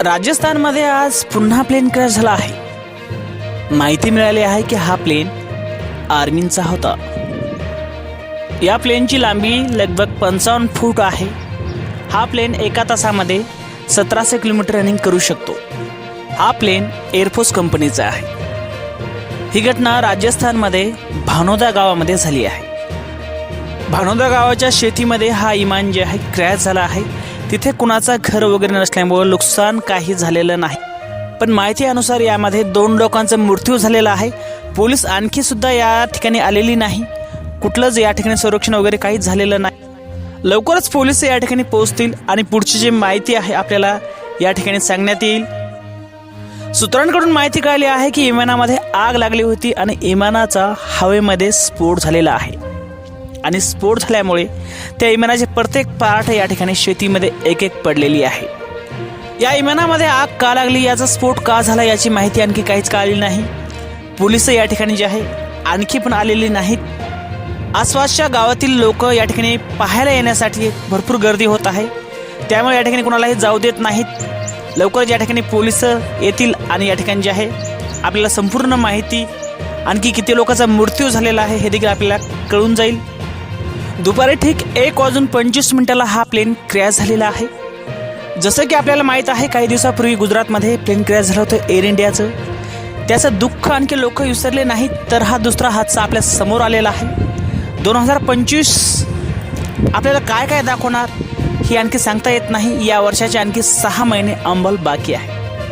राजस्थानमध्ये आज पुन्हा प्लेन क्रॅश झाला आहे. माहिती मिळाली आहे की हा प्लेन आर्मींचा होता. या प्लेनची लांबी लगभग पंचावन्न फूट आहे. हा प्लेन एका तासामध्ये सतराशे किलोमीटर रनिंग करू शकतो. हा प्लेन एअरफोर्स कंपनीचा आहे. ही घटना राजस्थानमध्ये भानोदा गावामध्ये झाली आहे. भानोदा गावाच्या शेतीमध्ये हा इमान जे आहे क्रॅश झाला आहे. तिथे कुणाचा घर वगैरे नसल्यामुळे नुकसान काही झालेलं नाही. पण माहिती अनुसार यामध्ये दोन लोकांचा मृत्यू झालेला आहे. पोलीस आणखी सुद्धा या ठिकाणी आलेली नाही. कुठलंच या ठिकाणी संरक्षण वगैरे काहीच झालेलं नाही. लवकरच पोलीस या ठिकाणी पोहोचतील आणि पुढची जी माहिती आहे आपल्याला या ठिकाणी सांगण्यात येईल. सूत्रांकडून माहिती कळली आहे की इमानामध्ये आग लागली होती आणि इमानाचा हवेमध्ये स्फोट झालेला आहे. आणि स्फोट झाल्यामुळे त्या इमानाचे प्रत्येक पार्ट या ठिकाणी शेतीमध्ये एक एक पडलेली आहे. या इमानामध्ये आग का लागली याचा स्फोट का झाला याची माहिती आणखी काहीच कळाली नाही. पोलीस या ठिकाणी जे आहे आणखी पण आलेली नाहीत. आसपासच्या गावातील लोक या ठिकाणी पाहायला येण्यासाठी भरपूर गर्दी होत आहे. त्यामुळे या ठिकाणी कोणालाही जाऊ देत नाहीत. लवकरच या ठिकाणी पोलीस येतील आणि या ठिकाणी जे आहे आपल्याला संपूर्ण माहिती आणखी किती लोकांचा मृत्यू झालेला आहे हे देखील आपल्याला कळून जाईल. दुपारी ठीक एक वाजून पंचवीस मिनिटाला हा प्लेन क्रॅश झालेला आहे. जसं की आपल्याला माहीत आहे काही दिवसापूर्वी गुजरातमध्ये प्लेन क्रॅश झालं होतं एअर इंडियाचं त्याचं दुःख आणखी लोक विसरले नाहीत तर हा दुसरा हादसा आपल्यासमोर आलेला आहे. दोन हजार पंचवीस आपल्याला काय काय दाखवणार ही आणखी सांगता येत नाही. या वर्षाचे आणखी सहा महिने अंमल बाकी आहे.